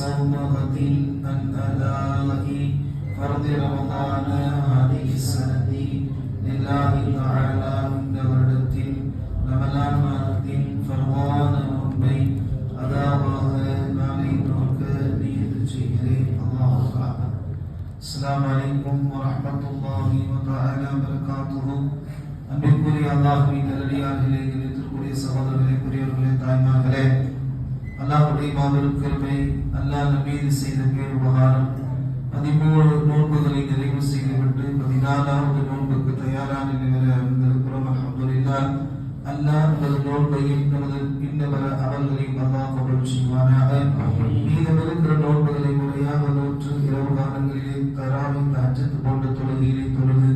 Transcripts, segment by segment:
صوم غد عن أداء فرض رمضان هذه السنة لله تعالى இந்த வருடத்தில் ரமலான் மாதத்தின் ஃபர்வான நோன்பை அதாவாக நாளை நோக்க நியத்து செய்கிறேன் அல்லாஹ் அஸ்ஸலாமு அலைக்கும் வரஹ்மத்துல்லாஹி வதஆலா வபரகாத்துஹு அன்பிற்குரிய அல்லாஹ்வின் நல்லடியார்களே நினைத்திருக்கூடிய சகோதரர்களே பெரியவர்களே தாய்மார்களே அல்லாஹ்வுடைய மாபெரும் கிருபை அல்லாஹ் நபீது செய்த பேர் உபகாரம். பதிமூணு நோன்புகளை நிறைவு செய்துவிட்டு பதினாலாவது நோன்புக்கு தயாரான நிலையில் இருந்திருக்கிறோம் அல்ஹம்துலில்லாஹ். அல்லாஹ் நமது நோன்பையும் நமது இன்னவர அவர்களையும் அல்லாஹ் கபல் செய்வானாக. மீதம் இருக்கிற நோன்புகளை முறையாக நோற்று இரவு காலங்களிலே தராவை தஹஜ்ஜத் போன்ற தொழுகையிலே தொழுது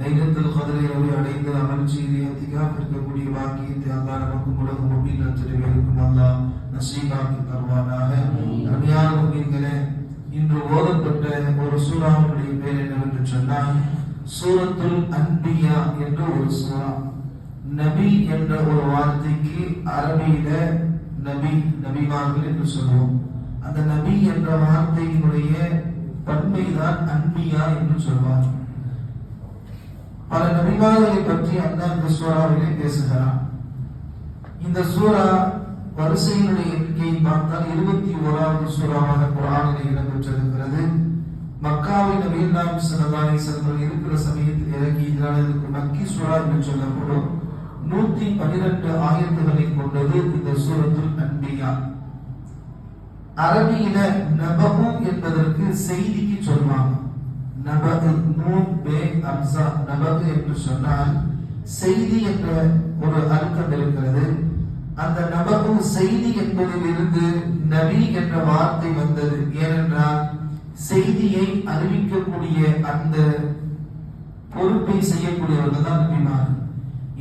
லைலத்துல் கதரை அவை அடைந்து அமல் செய்து இருக்கக்கூடிய பாக்கியத்தை அல்லாஹ் நமக்கு உலக முன்னில் அச்சடிவே இருக்கும் அல்லாஹ் நசீபாக்கி தருவானாக. அருமையான முன்னின்களே இன்று ஓதப்பட்ட ஒரு சூறாவுடைய பேர் என்னவென்று சொன்னால் சூரத்துல் அன்பியா என்ற ஒரு சூறா. நபி என்ற ஒரு வார்த்தைக்கு அரபியில நபி நபிமார்கள் என்று சொல்லுவோம். அந்த நபி என்ற வார்த்தையினுடைய பன்மைதான் அன்பியா என்று சொல்வார். பல நபிமார்களை பற்றி அந்த சூறாவிலே பேசுகிறார் இந்த சூறா வரிசையினுடைய எண்ணிக்கையை பார்த்தால் இருபத்தி ஓராவது சூறாவாக குரானிலே இடம்பெற்றிருக்கிறது. மக்காவின் நபிகள் நாம் சல்லல்லாஹு இருக்கிற சமயத்தில் இறங்கி இதனால் இதற்கு மக்கி சூறா என்று சொல்லப்படும். நூத்தி பனிரெண்டு ஆயத்துகளை கொண்டது இந்த சூரத்தில் அன்பியா. அரபியில நபகு என்பதற்கு செய்திக்கு சொல்வாங்க. நபகு நூன் பே அம்சா நபகு என்று சொன்னால் செய்தி என்ற ஒரு அர்த்தம் இருக்கிறது. அந்த நபகு செய்தி என்பதில் இருந்து நபி என்ற வார்த்தை வந்தது. ஏனென்றால் செய்தியை அறிவிக்கக்கூடிய அந்த பொறுப்பை செய்யக்கூடியவர்கள் தான் நபிமார்கள்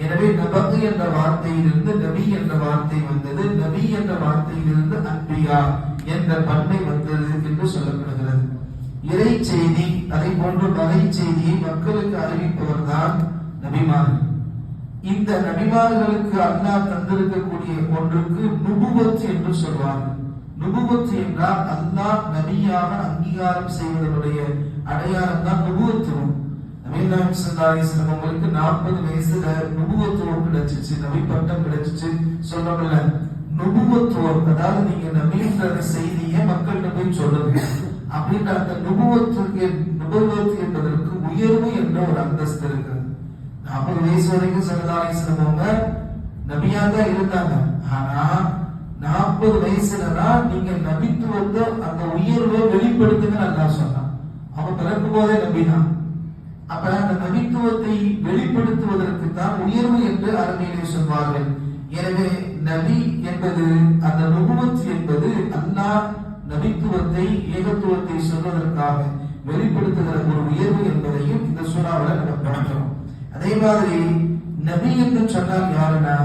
எனவே நபக்கு என்ற வார்த்தையிலிருந்து நபி என்ற வார்த்தை வந்தது. நபி என்ற வார்த்தையிலிருந்து அன்பியா என்ற பன்மை வந்தது என்று சொல்லப்படுகிறது. இறை செய்தி அதை போன்று வகை செய்தியை மக்களுக்கு அறிவிப்பவர் தான் நபிமார்கள் இந்த நபிமார்களுக்கு அல்லாஹ் தந்திருக்கக்கூடிய ஒன்றுக்கு நுபுவத்து என்று சொல்வார்கள் நுபுவத்து என்றால் அல்லாஹ் நபியாக அங்கீகாரம் செய்வதனுடைய அடையாளம் தான் நுபுவத்துவம் நபீலாம் சல்லாஹிஸ்லம் அவங்களுக்கு நாற்பது வயசுல நுபுவத்துவம் கிடைச்சிச்சு நபி பட்டம் கிடைச்சிச்சு சொல்லமில்ல நுபுவத்துவம் அதாவது நீங்க நபீன்ற செய்தியை மக்கள்கிட்ட போய் சொல்லுங்க. அப்படின்ற அந்த நுபுவத்துக்கு நுபுவத்து என்பதற்கு உயர்வு என்ற ஒரு அந்தஸ்து இருக்கு. நாற்பது வயசு வரைக்கும் சல்லாஹிஸ்லம் அவங்க நபியா தான் இருந்தாங்க. ஆனா நாற்பது வயசுல தான் நீங்க நபித்துவத்தை அந்த உயர்வை வெளிப்படுத்துங்க நல்லா சொன்னான். அவன் பிறக்கும் போதே நபிதான். அப்ப அந்த நபித்துவத்தை வெளிப்படுத்துவதற்கு தான் உயர்வு என்று அருமையிலே சொல்வார்கள். எனவே நபி என்பது அந்த நுகுமத் என்பது அல்லாஹ் நபித்துவத்தை ஏகத்துவத்தை சொல்வதற்காக வெளிப்படுத்துகிற ஒரு உயர்வு என்பதையும் இந்த சூறாவில் நம்ம பார்க்கிறோம். அதே மாதிரி நபி என்று சொன்னால் யாருன்னா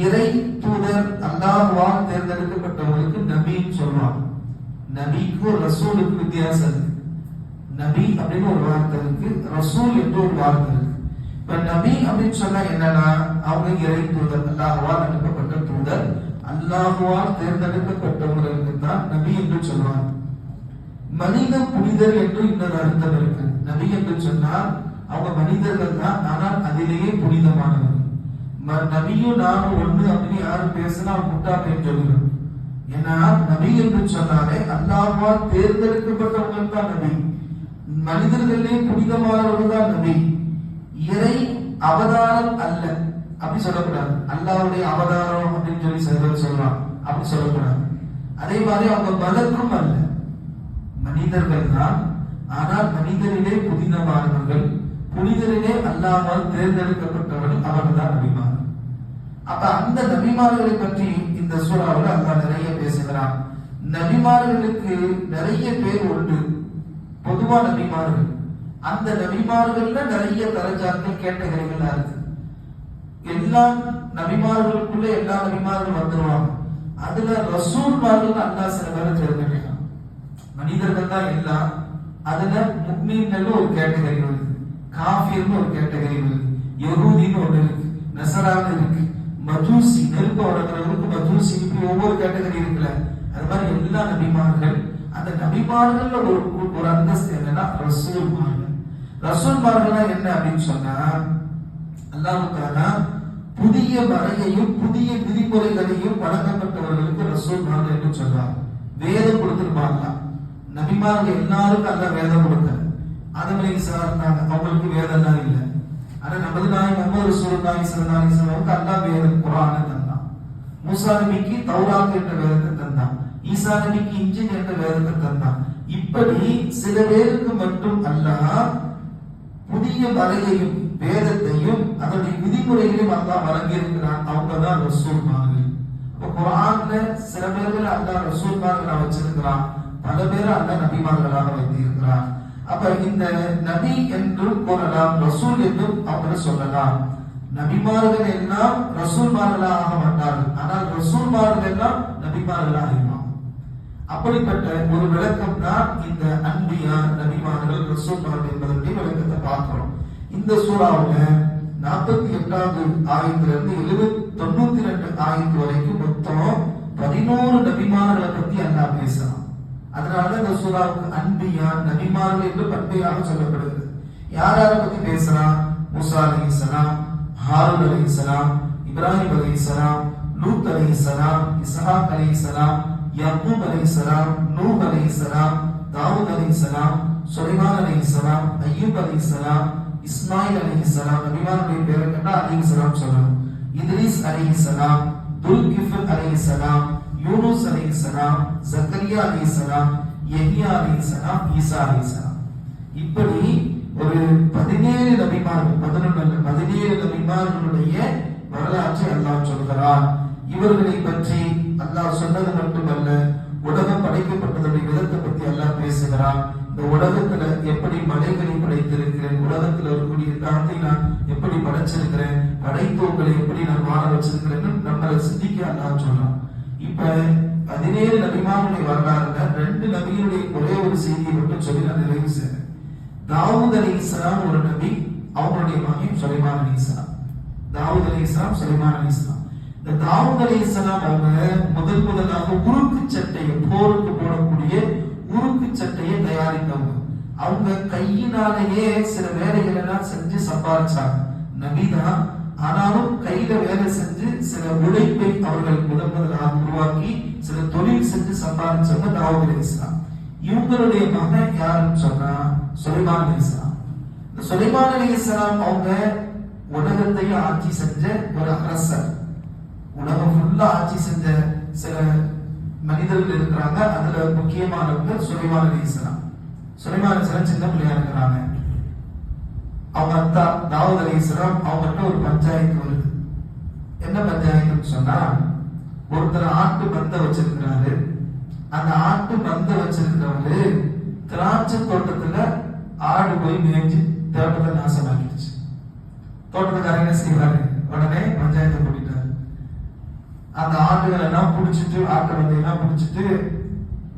இறை தூதர் அல்லாஹ்வால் தேர்ந்தெடுக்கப்பட்டவங்களுக்கு நபின்னு சொல்லுவாங்க நபிக்கும் ரசூலுக்கு வித்தியாசம் இருக்கு. நபி அப்படின்னு ஒரு வார்த்தை இருக்கு ரசூல் என்று ஒரு வார்த்தை இருக்கு. இப்ப நபி அப்படின்னு சொன்னா என்னன்னா அவங்க இறை தூதர் அல்லாஹுவால் அனுப்பப்பட்ட தூதர் அல்லாஹுவால் தேர்ந்தெடுக்கப்பட்டவர்களுக்கு தான் நபி என்று சொல்லுவாங்க மனித புனிதர் என்று இன்னொரு அர்த்தம் இருக்கு. நபி என்று சொன்னால் அவங்க மனிதர்கள் தான் ஆனால் அதிலேயே புனிதமானவர். நபியும் நானும் ஒண்ணு அப்படின்னு யாரும் பேசினா முட்டாப்பேன்னு சொல்லுங்க ஏன்னா நபி என்று சொன்னாலே அல்லாஹால் தேர்ந்தெடுக்கப்பட்டவர்கள் தான் நபி. மனிதர்களே புனிதமானவர்கள் தான் நபி. இறை அவதாரம் அல்ல. அப்படி சொல்லக்கூடாது. அல்லாவுடைய அவதாரம் அப்படின்னு சொல்லி சிலர் பேர் சொல்லலாம் அப்படி சொல்லக்கூடாது. அதே மாதிரி அவங்க மதக்கும் அல்ல. மனிதர்கள் தான் ஆனால் மனிதர்களே புனிதரிலே அல்லாமல் தேர்ந்தெடுக்கப்பட்டவர்கள் அவர்கள் நபிமார் அப்ப அந்த நபிமார்களை பற்றி இந்த சூறாவில் அல்லா நிறைய பேசுகிறான். நபிமார்களுக்கு நிறைய பேர் உண்டு. பொதுவா நபிமார்கள். அந்த நபிமார்கள்ல நிறைய தரஜாக்கள் கேட்டகரிகள் இருக்கு. எல்லா நபிமார்களுக்குள்ள எல்லா நபிமார்களும் வந்துருவாங்க. அதுல ரசூல்மார்கள் அல்லாஹ் சில பேரை தேர்ந்தெடுக்கலாம் மனிதர்கள் தான் எல்லாம். அதுல முக்மீன்கள் ஒரு கேட்டகரி வருது காஃபிர்னு ஒரு கேட்டகரி இருக்கு யகுதின்னு ஒண்ணு இருக்கு. நசரான்னு இருக்கு. மஜூசி நெருப்பு வளர்க்கிறவங்களுக்கு மஜூசி இப்படி ஒவ்வொரு கேட்டகரி இருக்குல்ல. அது மாதிரி எல்லா நபிமார்கள் அந்த நபிமார்கள் ஒரு ஒரு அந்தஸ்து என்னன்னா ரசூல்மார்கள். ரசூல்மார்கள்னா என்ன அப்படின்னு சொன்னா அல்லாவுக்கான புதிய வரையையும் புதிய விதிமுறைகளையும் வழங்கப்பட்டவர்களுக்கு ரசூல்மார்கள் என்று சொல்றாங்க. வேதம் கொடுத்திருப்பாங்க நபிமார்கள் எல்லாருக்கும் அல்ல வேதம் ஆதமலை அதமலை இருந்தாங்க அவங்களுக்கு வேதம் எல்லாம் இல்லை. ஆனா நமது நாயம் ஒவ்வொரு ரசூலுல்லாஹி ஸல்லல்லாஹு சிறந்தவங்க அல்லா வேதம் குர்ஆனை தந்தான் மூசா நபிக்கு தௌராத் என்ற வேதத்தை தந்தான் ஈசா நபிக்கு என்ற வேதத்தை தந்தான் இப்படி சில பேருக்கு மட்டும் அல்ல புதிய வரையையும் வேதத்தையும் அதனுடைய விதிமுறைகளையும் அல்லா வழங்கி இருக்கிறான் அவங்க தான் ரசூல்மார்கள். இப்போ குரான்ல சில பேர்கள் அல்லாஹ் ரசூல்மார்களா வச்சிருக்கிறான். பல பேர் அல்லா நபிமார்களாக வைத்திருக்கிறான். அப்ப இந்த நபி என்றும் கூறலாம் ரசூல் என்றும் அவங்க சொல்லலாம். நபிமார்கள் எல்லாம் ரசூல்மார்களாக ஆக மாட்டார்கள். ஆனால் ரசூல்மார்கள் எல்லாம் நபிமார்களாக இருப்பான் அப்படிப்பட்ட ஒரு விளக்கம் தான் இந்த அன்பியா நபிமார்கள் ரசூல்மார்கள் என்பதற்கு விளக்கத்தை பார்க்கிறோம். இந்த சூறாவில் நாற்பத்தி எட்டாவது ஆயிரத்துல இருந்து எழுபத்தி தொண்ணூத்தி ரெண்டு ஆயிரத்து வரைக்கும் மொத்தம் பதினோரு நபிமார்களை பத்தி அல்லா பேசலாம் அதனாலதான் இந்த சூறாவுக்கு அன்பியா நபிமார்கள் என்று பண்பையாக சொல்லப்படுகிறது யார் யாரை பத்தி பேசலாம் மூசா அலைஹிஸ்ஸலாம் ஹாரூன் சலாம் இப்ராஹிம் அலைஹிஸ்ஸலாம் லூத் அலைஹிஸ்ஸலாம் இஸ்ஹாக் அலைஹிஸ்ஸலாம் யாக்கூப் நூ அலி சலாம் தாவூத் அலைஹிஸ்ஸலாம் சுலைமான் ஹையூப் அலீம் சலாம் இஸ்மாயில் அலைஹிஸ்ஸலாம் நபிமாருடைய பேரை கேட்டா அலைஹிஸ்ஸலாம் சொல்லணும் இத்ரீஸ் அலைஹிஸ்ஸலாம் அலி அலைஹிஸ்ஸலாம் யூனுஸ் அலைஹிஸ்ஸலாம் ஜக்கரியா அலி சலாம் எஹியா அலி சலாம் ஈசா அலைஹிஸ்ஸலாம் இப்படி ஒரு பதினேழு நபிமார்கள் பதினொன்று பதினேழு நபிமார்களுடைய வரலாற்றை அல்லாஹ் சொல்கிறான். இவர்களை பற்றி அல்லாஹ் சொன்னது மட்டுமல்ல உலகம் படைக்கப்பட்டதுடைய விதத்தை பத்தி அல்லாஹ் பேசுகிறான். இந்த உலகத்துல எப்படி மலைகளை படைத்திருக்கிறேன் உலகத்துல இருக்கக்கூடிய காத்தை நான் எப்படி படைச்சிருக்கிறேன் படைத்தோங்களை எப்படி நான் வாழ வச்சிருக்கிறேன்னு நம்மளை சிந்திக்க அல்லாஹ் சொல்றான். பதினேழு நபிமாருடைய வரலாறுல ரெண்டு நபியுடைய ஒரே ஒரு செய்தியை மட்டும் சொல்லி நான் நிறைவு செய்றேன். தாவூத் அலி இஸ்லாம் ஒரு நபி அவங்களுடைய மகன் சுலைமான் அலி இஸ்லாம். தாவூத் அலி இஸ்லாம் சுலைமான் அலி இஸ்லாம். இந்த தாவூத் அலி இஸ்லாம் அவங்க முதல் முதலாக உருக்கு சட்டையை போருக்கு போடக்கூடிய உருக்கு சட்டையை தயாரித்தவங்க. அவங்க கையினாலேயே சில வேலைகள் எல்லாம் செஞ்சு சம்பாதிச்சாங்க நபிதான் ஆனாலும் கையில வேலை செஞ்சு சில உழைப்பை அவர்கள் முதல் முதலாக உருவாக்கி சில தொழில் செஞ்சு சம்பாதிச்சவங்க தாவூத் அலிஸ்லாம் இவங்களுடைய மகன் யாருன்னு சொன்னா சுலைமான் அலி இஸ்லாம். இந்த சுலைமான் அலி இஸ்லாம் அவங்க உலகத்தையும் ஆட்சி செஞ்ச ஒரு அரசர். உலகம் ஃபுல்லா ஆட்சி செஞ்ச சில மனிதர்கள் இருக்கிறாங்க. அதுல முக்கியமானவங்க சுலைமான் அலி இஸ்லாம். சுலைமான் அலிஸ்லாம் சின்ன பிள்ளையா இருக்கிறாங்க. அவங்க அத்தா தாவூத் அலி இஸ்லாம் அவங்ககிட்ட ஒரு பஞ்சாயத்து வருது. என்ன பஞ்சாயத்துன்னு சொன்னா ஒருத்தர் ஆட்டு பந்த வச்சிருக்கிறாரு. அந்த ஆட்டு பந்த வச்சிருக்கிறவரு திராட்சை தோட்டத்துல ஆடு போய் மேய்ஞ்சு தோட்டத்தை நாசமாக்கிடுச்சு. தோட்டத்துக்காரங்க என்ன செய்வாரு? உடனே பஞ்சாயத்தை கூட்டிட்டாரு. அந்த ஆடுகள் எல்லாம் பிடிச்சிட்டு ஆட்டு வந்தையெல்லாம் பிடிச்சிட்டு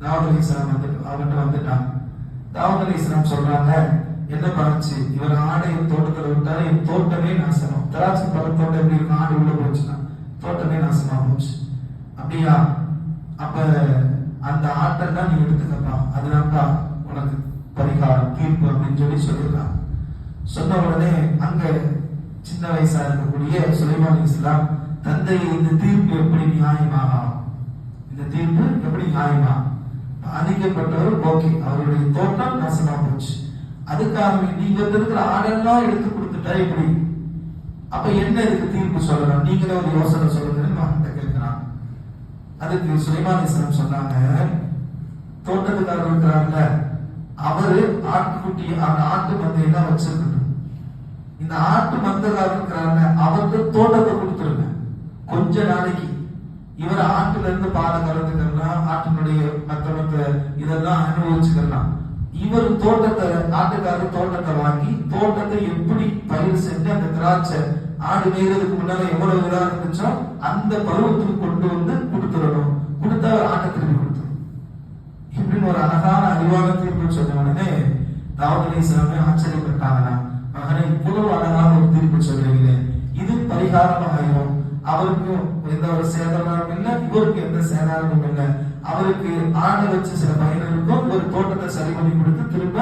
தாவூத் அலி இஸ்லாம் வந்து அவர்கிட்ட வந்துட்டான் தாவூத் அலி இஸ்லாம் சொல்றாங்க என்ன பண்ணுச்சு இவர் ஆடை தோட்டத்துல விட்டாரு என் தோட்டமே நாசனம் திராட்சை பழத்தோட்டம் தோட்டம் எப்படி இருக்கும்? ஆடு உள்ள போச்சுன்னா தோட்டமே நாசமா போச்சு அப்படியா அப்ப அந்த நீ எடுத்துக்கலாம் அதனால தான் உனக்கு பரிகாரம் தீர்ப்பு அப்படின்னு சொல்லி சொல்லிடுறான் சொன்ன உடனே அங்க சின்ன வயசா இருக்கக்கூடிய சுலைமான் இஸ்லாம் தந்தை இந்த தீர்ப்பு எப்படி நியாயமாகும் இந்த தீர்ப்பு எப்படி நியாயமா? பாதிக்கப்பட்டவர் ஓகே அவருடைய தோட்டம் நாசமா போச்சு. அதுக்காக நீங்க இருக்கிற ஆடெல்லாம் எடுத்து கொடுத்துட்டா எப்படி? அப்ப என்ன இதுக்கு தீர்ப்பு சொல்லணும்? நீங்களே ஒரு யோசனை சொல்லுங்கன்னு கேட்கிறான். அதுக்கு சுலைமான் இஸ்லாம் சொன்னாங்க தோட்டத்துக்காரர் இருக்கிறார்ல அவரு ஆட்டுக்குட்டி அந்த ஆட்டு மந்தையெல்லாம் வச்சிருக்கணும் இந்த ஆட்டு மந்தக்காரர் இருக்கிறார்ல அவருக்கு தோட்டத்தை கொடுத்துருங்க. கொஞ்ச நாளைக்கு. இவர் ஆட்டுல இருந்து பாலை கறந்துக்கலாம் ஆட்டினுடைய மற்ற இதெல்லாம் அனுபவிச்சுக்கலாம் இவர் தோட்டத்தை ஆட்டுக்காரர் தோட்டத்தை வாங்கி தோட்டத்தை எப்படி பயிர் செஞ்சு அந்த திராட்சை ஆடு மேய்கிறதுக்கு முன்னால எவ்வளவு இதா இருந்துச்சோ அந்த பருவத்துக்கு கொண்டு வந்து கொடுத்துடணும். கொடுத்தா அவர் ஆட்டை திரும்பி கொடுக்கணும் இப்படின்னு ஒரு அழகான அறிவான தீர்ப்பு சொன்ன உடனே தாவூத் சிலமே இஸ்லாமே ஆச்சரியப்பட்டாங்கன்னா மகனை இவ்வளவு அழகான ஒரு தீர்ப்பு சொல்றீங்களே இது பரிகாரம் ஆயிரும் அவருக்கும் எந்த ஒரு சேதாரமும் இல்லை இவருக்கு எந்த சேதாரமும் இல்லை. அவருக்கு ஆடை வச்சு சில பயனருக்கும் ஒரு தோட்டத்தை சரி பண்ணி கொடுத்து திரும்ப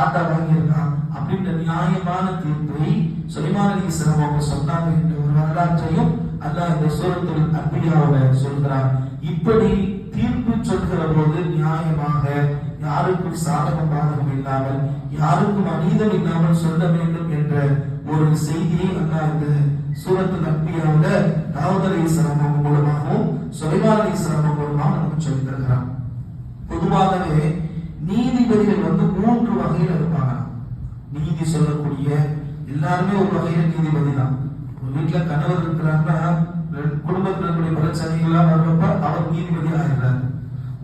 ஆட்டா வாங்கியிருக்கான் அப்படின்ற நியாயமான தீர்ப்பை சுலைமான் அலி இஸ்லாம் அவங்க சொன்னாங்க என்ற ஒரு வரலாற்றையும் அல்லாஹ் இந்த சூரத்தில் அன்பியாவோட சொல்கிறான். இப்படி தீர்ப்பு சொல்கிற போது நியாயமாக யாருக்கும் சாதகம் பாதகம் இல்லாமல் யாருக்கும் அநீதம் இல்லாமல் சொல்ல வேண்டும் என்ற ஒரு செய்தியை அண்ணா இந்த சூரத்து அன்பியாவோட தாவூத் அலி இஸ்லாம் மூலமாகவும் சுலைமான் அலி இஸ்லாம் மூலமாக நமக்கு சொல்லித்தருகிறான் பொதுவாகவே நீதிபதிகள் வந்து மூன்று வகையில் இருப்பாங்க. நீதி சொல்லக்கூடிய எல்லாருமே ஒரு வகையில நீதிபதி தான். ஒரு வீட்டுல கணவர் இருக்கிறாங்கன்னா குடும்பத்துல இருக்கக்கூடிய பிரச்சனைகள்லாம் வர்றப்ப அவர் நீதிபதி ஆகிறார்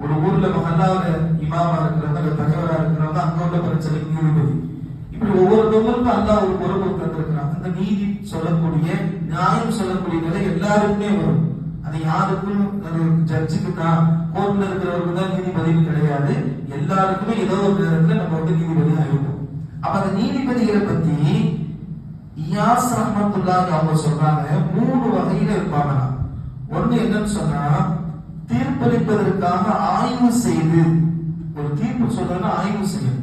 ஒரு ஊர்ல மகல்லாவில இமாமா இருக்கிறவங்க இல்ல தலைவரா இருக்கிறவங்க அங்க உள்ள பிரச்சனை நீதிபதி. இப்படி ஒவ்வொருத்தவங்களுக்கும் அல்லா ஒரு பொறுப்பு தந்திருக்கிறான் அந்த நீதி சொல்லக்கூடிய நியாயம் சொல்லக்கூடிய நிலை எல்லாருக்குமே வரும். அது யாருக்கும் அது ஜட்ஜுக்கு தான் கோர்ட்ல இருக்கிறவருக்கு தான் நீதிபதி கிடையாது. எல்லாருக்குமே ஏதோ ஒரு நேரத்துல நம்ம வந்து நீதிபதி ஆகிடும் அப்ப அந்த நீதிபதிகளை பத்தி இயாஸ் ரஹ்மத்துல்லாஹி அவங்க சொல்றாங்க மூணு வகையில இருப்பாங்க ஒண்ணு என்னன்னு சொன்னா தீர்ப்பளிப்பதற்காக ஆய்வு செய்து ஒரு தீர்ப்பு சொல்றதுன்னா ஆய்வு செய்யணும்.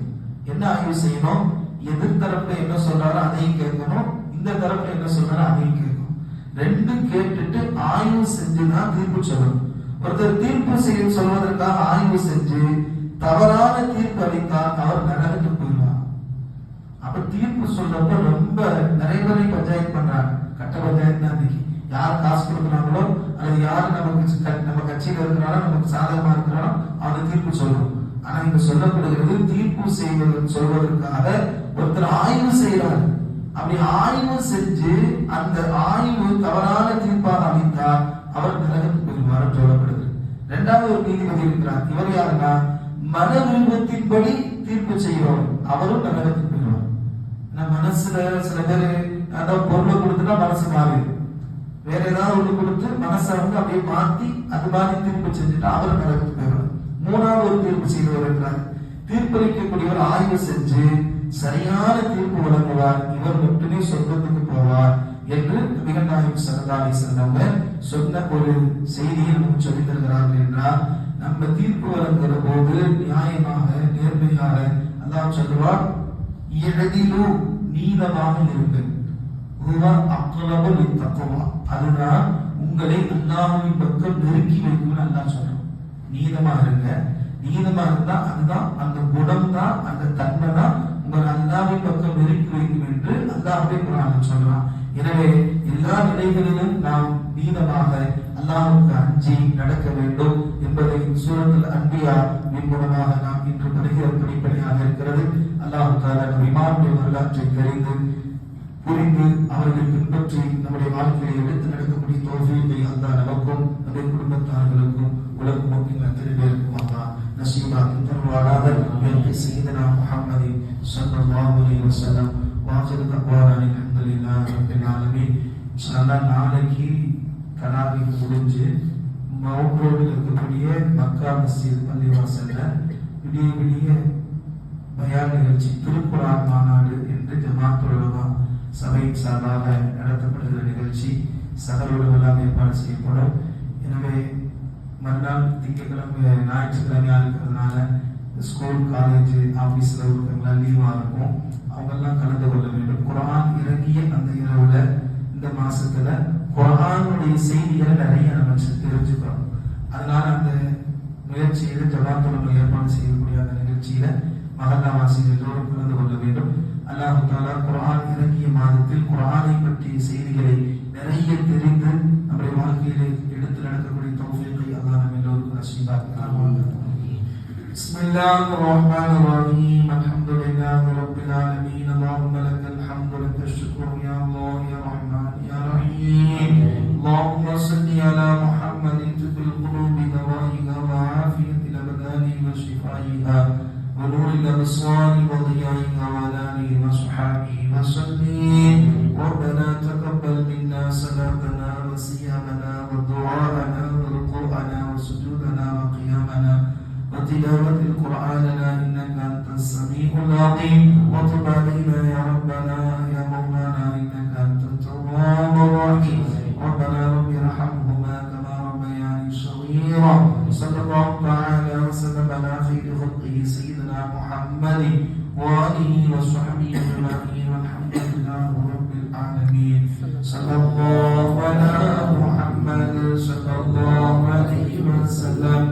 என்ன ஆய்வு செய்யணும்? எதிர்த்தரப்புல என்ன சொல்றாரோ அதையும் கேட்கணும். இந்த தரப்புல என்ன சொல்றாரோ அதையும் கேட்கணும். ரெண்டும் கேட்டுட்டு ஆய்வு செஞ்சு தான் தீர்ப்பு சொல்லணும். ஒருத்தர் தீர்ப்பு செய்ய சொல்வதற்காக ஆய்வு செஞ்சு தவறான தீர்ப்பு அளித்தால் அவர் நரகத்துக்கு போயிடுவார் அப்ப தீர்ப்பு சொல்றப்ப ரொம்ப நிறைய பேரை பஞ்சாயத்து பண்றாங்க கட்ட பஞ்சாயத்து தான் இன்னைக்கு யார் காசு கொடுக்குறாங்களோ அல்லது யார் நமக்கு க- நம்ம கட்சியில் இருக்கிறாலும் நமக்கு சாதகமா இருக்கிறாலும் அவங்க தீர்ப்பு சொல்லணும் ஆனா இங்க சொல்லப்படுகிறது தீர்ப்பு செய்வது சொல்வதற்காக ஒருத்தர் ஆய்வு செய்யறாரு அப்படி ஆய்வு செஞ்சு அந்த ஆய்வு தவறான தீர்ப்பாக அளித்தால் அவர் நரகத்துக்கு போயிருவார் சொல்லப்படுது இரண்டாவது ஒரு நீதிபதி இருக்கிறார். இவர் யாருன்னா மன விருப்பத்தின்படி தீர்ப்பு செய்கிறவர். அவரும் நரகத்துக்கு போயிடுவார் மனசுல சில பேர் அதாவது பொருளை கொடுத்துட்டா மனசு மாறிடும். வேற ஏதாவது ஒண்ணு கொடுத்து மனசை வந்து அப்படியே மாத்தி அது மாதிரி தீர்ப்பு செஞ்சுட்டு அவர் நரகத்துக்கு போயிடுவார் மூணாவது ஒரு தீர்ப்பு செய்தவர் இருக்கிறார் தீர்ப்பளிக்கக்கூடியவர் ஆய்வு செஞ்சு சரியான தீர்ப்பு வழங்குவார். இவர் மட்டுமே சொர்க்கத்துக்கு போவார் என்று நபிகள் சரதாரி சொன்னவங்க சொன்ன ஒரு செய்தியை நமக்கு தருகிறார்கள் என்றால் நம்ம தீர்ப்பு வழங்குகிற போது நியாயமாக நேர்மையாக அதான் சொல்லுவார் எழதிலு நீதமாக இருக்கு. ஹுவ அக்ரபு அதுதான் உங்களை அல்லாஹ்வின் பக்கம் நெருக்கி வைக்கும்னு அல்லாஹ் சொல்றான். நீதமா இருங்க. நீதமா இருந்தா அதுதான் அந்த குணம் தான் அந்த தன்மை தான் உங்கள் அல்லாஹ்வின் பக்கம் நெருக்கி வைக்கும் என்று அல்லாஹ்வே குரான் சொல்றான். எனவே எல்லா நிலைகளிலும் நாம் நீதமாக அல்லாஹ்வுக்கு அஞ்சி நடக்க வேண்டும் என்பதை சூரத்தில் அன்பியா மின் மூலமாக நாம் இன்று படுகிற படிப்படியாக இருக்கிறது. அல்லாஹ் தாலா இமாமுடைய வரலாற்றை தெரிந்து புரிந்து அவர்களை பின்பற்றி நம்முடைய வாழ்க்கையை எடுத்து நடக்கக்கூடிய தோல்வியை அந்த நமக்கும் நம்முடைய குடும்பத்தார்களுக்கும் உலக மக்கள் அத்தனை பேருக்கும் அல்லா நசீபாக்கி தருவாராக என்று செய்தனா முஹம்மதி ஸல்லல்லாஹு அலைஹி வஸல்லம். வாஹிரு தக்வானா அல்ஹம்துலில்லாஹி ரப்பில் ஆலமீன். இன்ஷால்லா நாளைக்கு தராவி முடிஞ்சு மவுண்ட் ரோடில் இருக்கக்கூடிய மக்கா மஸ்ஜித் பள்ளிவாசல்ல விடிய விடிய பயான் நிகழ்ச்சி திருக்குறான் மாநாடு என்று ஜமாத் உலமா சபையின் சார்பாக நடத்தப்படுகிற நிகழ்ச்சி சகல ஏற்பாடு செய்யப்படும். எனவே மறுநாள் திங்கட்கிழமை ஞாயிற்றுக்கிழமையாக இருக்கிறதுனால ஸ்கூல் காலேஜ் ஆஃபீஸில் இருக்கிறவங்களாம் லீவாக இருக்கும். அவங்கெல்லாம் கலந்து கொள்ள வேண்டும். குரான் இறங்கிய அந்த இரவுல இந்த மாசத்துல குரானுடைய செய்திகளை நிறைய நம்ம தெரிஞ்சுக்கிறோம் அதனால அந்த முயற்சியில ஜமாத்துலமை ஏற்பாடு செய்யக்கூடிய அந்த நிகழ்ச்சியில மகல்லாவாசிகள் எல்லோரும் கலந்து கொள்ள வேண்டும். அல்லாஹு தாலா குரான் இறங்கிய மாதத்தில் குரானை பற்றிய செய்திகளை நிறைய தெரிந்து நம்முடைய வாழ்க்கையிலே எடுத்து நடக்கக்கூடிய தௌஃபீகை அல்லாஹ் நம்ம எல்லோருக்கும் நசீபாக்கிறான் بسم الله الرحمن الرحيم الحمد لله رب العالمين ونور الأبصار وضيائها وعلى آله وصحبه وسلم ربنا تقبل منا صلاتنا وصيامنا ودعاءنا وركوعنا وسجودنا وقيامنا وتلاوة القرآن. لنا إنك أنت السميع العظيم وتب علينا يا ربنا خلقه سيدنا محمد وآله وصحبه أجمعين والحمد لله رب العالمين. صلى الله على محمد صلى الله عليه وسلم.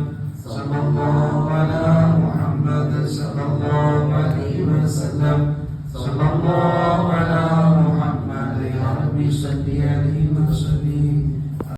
صلى الله على محمد صلى الله عليه وسلم.